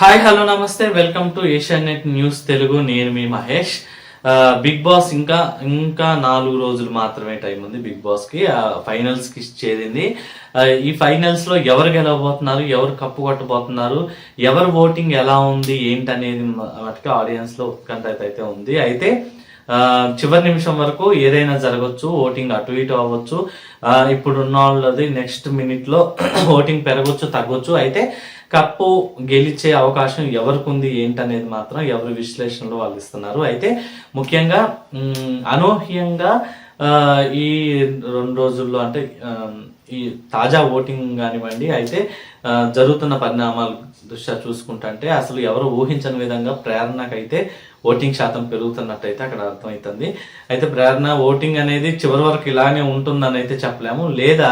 Hi hello namaste welcome to Asianet news Telugu నేను మీ Mahesh. Big boss ఇంకా ఇంకా నాలుగు రోజులు మాత్రమే టైం ఉంది బిగ్ బాస్కి. ఫైనల్స్కి చేరింది. ఈ ఫైనల్స్లో ఎవరు గెలవబోతున్నారు? ఎవరు కప్పు కొట్టబోతున్నారు? ఎవరు ఓటింగ్ ఎలా ఉంది? ఏంటనేది మటుకు ఆడియన్స్లో ఉత్కంఠ అయితే ఉంది. అయితే చివరి నిమిషం వరకు ఏదైనా జరగవచ్చు ఓటింగ్ అటు ఇటు అవ్వచ్చు. ఇప్పుడున్న ఇప్పుడు ఉన్న వాళ్ళది నెక్స్ట్ మినిట్లో ఓటింగ్ పెరగవచ్చు తగ్గొచ్చు. అయితే కప్పు గెలిచే అవకాశం ఎవరికి ఉంది ఏంటనేది మాత్రం ఎవరి విశ్లేషణలో వాళ్ళు ఇస్తున్నారు. అయితే ముఖ్యంగా అనూహ్యంగా ఈ రెండు రోజుల్లో అంటే ఈ తాజా ఓటింగ్ కానివ్వండి అయితే జరుగుతున్న పరిణామాల దృష్ట్యా చూసుకుంటుంటే అసలు ఎవరు ఊహించని విధంగా ప్రేరణకైతే ఓటింగ్ శాతం పెరుగుతున్నట్టయితే అక్కడ అర్థమవుతుంది. అయితే ప్రేరణ ఓటింగ్ అనేది చివరి వరకు ఇలానే ఉంటుందని అయితే చెప్పలేము. లేదా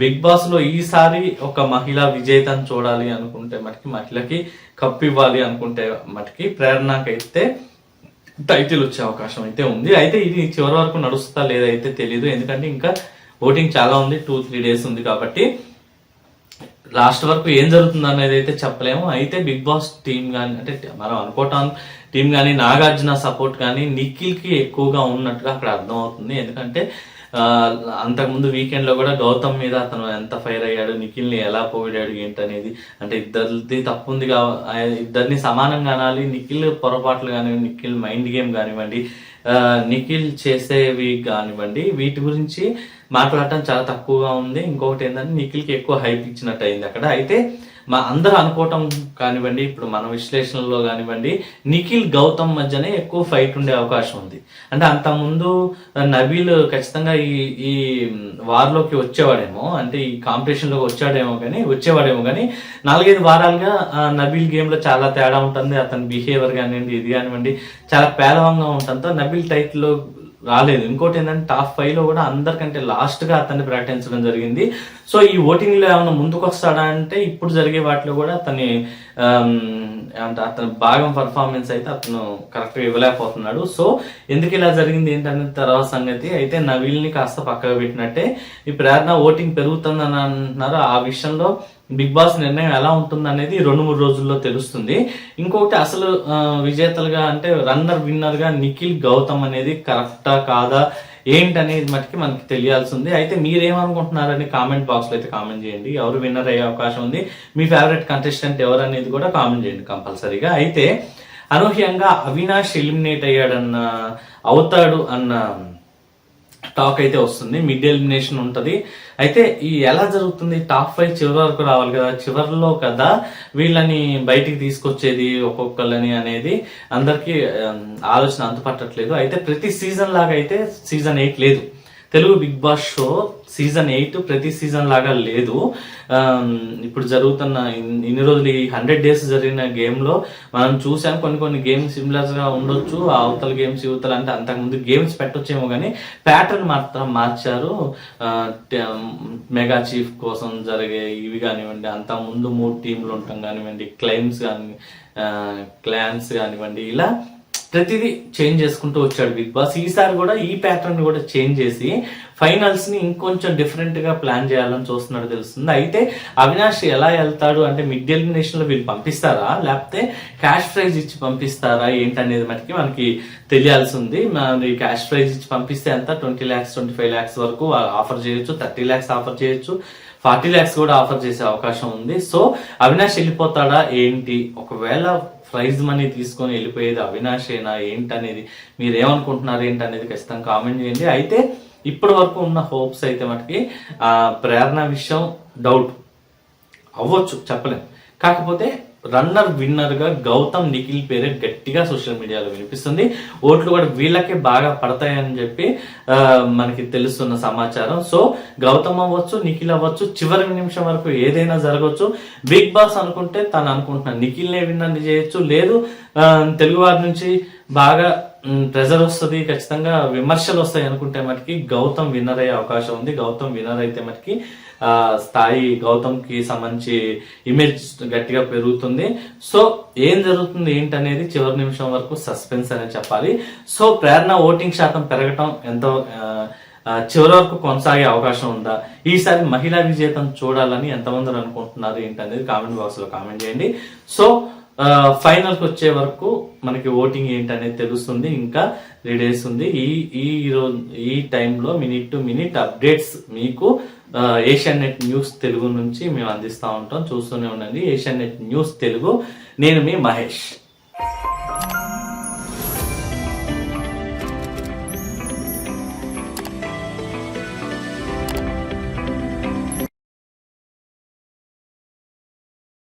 బిగ్ బాస్లో ఈసారి ఒక మహిళ విజేతను చూడాలి అనుకుంటే మటుకి మహిళకి కప్పు ఇవ్వాలి అనుకుంటే మటుకి ప్రేరణకైతే టైటిల్ వచ్చే అవకాశం అయితే ఉంది. అయితే ఇది చివరి వరకు నడుస్తా లేదైతే అయితే తెలియదు ఎందుకంటే ఇంకా ఓటింగ్ చాలా ఉంది. టూ త్రీ డేస్ ఉంది కాబట్టి లాస్ట్ వరకు ఏం జరుగుతుంది అనేది అయితే చెప్పలేము. అయితే బిగ్ బాస్ టీం కానీ అంటే మనం అనుకోవటం టీం కానీ నాగార్జున సపోర్ట్ కానీ నిఖిల్కి ఎక్కువగా ఉన్నట్టుగా అక్కడ అర్థం అవుతుంది ఎందుకంటే అంతకుముందు వీకెండ్లో కూడా గౌతమ్ మీద అతను ఎంత ఫైర్ అయ్యాడు నిఖిల్ని ఎలా ఎలా పొగిడాడు ఏంటనేది అంటే ఇద్దరిది తప్పు ఉంది కా ఇద్దరిని సమానంగా అనాలి నిఖిల్ పొరపాట్లు కానివ్వండి నిఖిల్ మైండ్ గేమ్ కానివ్వండి నిఖిల్ చేసేవి కానివ్వండి వీటి గురించి మాట్లాడటం చాలా తక్కువగా ఉంది. ఇంకొకటి ఏంటంటే నిఖిల్కి ఎక్కువ హైప్ ఇచ్చినట్టు అయింది అక్కడ. అయితే మా అందరూ అనుకోవటం కానివ్వండి ఇప్పుడు మన విశ్లేషణలో కానివ్వండి నిఖిల్ గౌతమ్ మధ్యనే ఎక్కువ ఫైట్ ఉండే అవకాశం ఉంది. అంటే అంతకుముందు నబీల్ ఖచ్చితంగా ఈ ఈ వార్లోకి వచ్చేవాడేమో అంటే ఈ కాంపిటీషన్లోకి వచ్చాడేమో కానీ వచ్చేవాడేమో కానీ నాలుగైదు వారాలుగా నబీల్ గేమ్లో చాలా తేడా ఉంటుంది. అతని బిహేవియర్ కానివ్వండి ఇది కానివ్వండి చాలా పేలవంగా ఉండటంతో నబీల్ టైట్లో రాలేదు. ఇంకోటి ఏంటంటే టాప్ ఫైవ్లో కూడా అందరికంటే లాస్ట్గా అతన్ని ప్రకటించడం జరిగింది. సో ఈ ఓటింగ్లో ఏమైనా ముందుకు వస్తాడా అంటే ఇప్పుడు జరిగే వాటిలో కూడా అతని అంటే అతని భాగం పర్ఫార్మెన్స్ అయితే అతను కరెక్ట్గా ఇవ్వలేకపోతున్నాడు. సో ఎందుకు ఇలా జరిగింది ఏంటనేది తర్వాత సంగతి. అయితే నవీల్ని కాస్త పక్కకు పెట్టినట్టే ఈ ప్రేరణ ఓటింగ్ పెరుగుతుందని అంటున్నారు ఆ విషయంలో బిగ్ బాస్ నిర్ణయం ఎలా ఉంటుంది అనేది రెండు మూడు రోజుల్లో తెలుస్తుంది. ఇంకొకటి అసలు విజేతలుగా అంటే రన్నర్ విన్నర్గా నిఖిల్ గౌతమ్ అనేది కరెక్టా కాదా? ఏంటనేది మటుకి మనకి తెలియాల్సింది. అయితే మీరేమనుకుంటున్నారని కామెంట్ బాక్స్లో అయితే కామెంట్ చేయండి. ఎవరు విన్నర్ అయ్యే అవకాశం ఉంది? మీ ఫేవరెట్ కంటెస్టెంట్ ఎవరు అనేది కూడా కామెంట్ చేయండి కంపల్సరీగా. అయితే అనూహ్యంగా అవినాష్ ఎలిమినేట్ అయ్యాడన్న అవుతాడు అన్న టాక్ అయితే వస్తుంది. మిడ్ ఎలిమినేషన్ ఉంటుంది. అయితే ఈ ఎలా జరుగుతుంది? టాప్ ఫైవ్ చివరి వరకు రావాలి కదా? చివరిలో కదా వీళ్ళని బయటికి తీసుకొచ్చేది ఒక్కొక్కళ్ళని అనేది అందరికీ ఆలోచన అంతు పట్టట్లేదు అయితే ప్రతి సీజన్ లాగా అయితే సీజన్ ఎయిట్ లేదు. Telugu Bigg Boss show season eight ప్రతి సీజన్ లాగా లేదు. ఇప్పుడు జరుగుతున్న ఇన్ని రోజులు ఈ హండ్రెడ్ డేస్ జరిగిన గేమ్లో మనం చూసాం కొన్ని కొన్ని గేమ్స్ సిమిలర్స్గా ఉండొచ్చు. అవతల గేమ్స్ యువతలు అంటే అంతకుముందు గేమ్స్ పెట్టొచ్చేమో కానీ ప్యాటర్న్ మాత్రం మార్చారు. మెగా చీఫ్ కోసం జరిగే ఇవి కానివ్వండి అంత ముందు మూడు టీంలు ఉంటాం కానివ్వండి క్లైమ్స్ కానీ క్లాన్స్ కానివ్వండి ఇలా ప్రతిదీ చేంజ్ చేసుకుంటూ వచ్చాడు బిగ్ బాస్. ఈసారి కూడా ఈ ప్యాటర్న్ కూడా చేంజ్ చేసి ఫైనల్స్ని ఇంకొంచెం డిఫరెంట్గా ప్లాన్ చేయాలని చూస్తున్నాడు తెలుస్తుంది. అయితే అవినాష్ ఎలా వెళ్తాడు అంటే మిడ్ ఎలిమినేషన్లో వీళ్ళు పంపిస్తారా? లేకపోతే క్యాష్ ప్రైజ్ ఇచ్చి పంపిస్తారా? ఏంటనేది మనకి మనకి తెలియాల్సి ఉంది మరి క్యాష్ ప్రైజ్ ఇచ్చి పంపిస్తే ఎంత? Twenty lakhs twenty five lakhs వరకు ఆఫర్ చేయొచ్చు. థర్టీ ల్యాక్స్ ఆఫర్ చేయొచ్చు. ఫార్టీ ల్యాక్స్ కూడా ఆఫర్ చేసే అవకాశం ఉంది. సో అవినాష్ వెళ్ళిపోతాడా? ఏంటి? ఒకవేళ ప్రైజ్ మనీ తీసుకొని వెళ్ళిపోయేది అవినాశేనా? ఏంటనేది? మీరు ఏమనుకుంటున్నారు ఏంటనేది ఖచ్చితంగా కామెంట్ చేయండి. అయితే ఇప్పటి వరకు ఉన్న హోప్స్ అయితే మనకి ప్రేరణ విషయం డౌట్. అవ్వచ్చు చెప్పలేం. కాకపోతే రన్నర్ విన్నర్గా గౌతమ్ నిఖిల్ పేరే గట్టిగా సోషల్ మీడియాలో వినిపిస్తుంది. ఓట్లు కూడా వీళ్ళకే బాగా పడతాయని చెప్పి మనకి తెలుస్తున్న సమాచారం. సో గౌతమ్ అవ్వచ్చు నిఖిల్ అవ్వచ్చు చివరి నిమిషం వరకు ఏదైనా జరగవచ్చు బిగ్ బాస్ అనుకుంటే తను అనుకుంటున్నాను నిఖిల్ నే విన్నర్ చేయొచ్చు. లేదు తెలుగు వారి నుంచి బాగా ప్రెజర్ వస్తుంది ఖచ్చితంగా విమర్శలు వస్తాయి అనుకుంటే మనకి గౌతమ్ విన్నర్ అయ్యే అవకాశం ఉంది. గౌతమ్ విన్నర్ అయితే మనకి ఆ స్థాయి గౌతమ్కి సంబంధించి ఇమేజ్ గట్టిగా పెరుగుతుంది. సో ఏం జరుగుతుంది ఏంటనేది చివరి నిమిషం వరకు సస్పెన్స్ అనేది చెప్పాలి. సో ప్రేరణ ఓటింగ్ శాతం పెరగటం ఎంతో చివరి వరకు కొనసాగే అవకాశం ఉందా? ఈసారి మహిళా విజేతం చూడాలని ఎంతమంది అనుకుంటున్నారు ఏంటనేది కామెంట్ బాక్స్లో కామెంట్ చేయండి. సో ఫైనల్కి వచ్చే వరకు మనకి ఓటింగ్ ఏంటనేది తెలుస్తుంది ఇంకా త్రీ డేస్ ఉంది. ఈ ఈ రోజు ఈ టైంలో మినిట్ టు మినిట్ అప్డేట్స్ మీకు ఏషియన్ నెట్ న్యూస్ తెలుగు నుంచి మేము అందిస్తూ ఉంటాం. చూస్తూనే ఉండండి. Asianet news Telugu. నేను మీ మహేష్.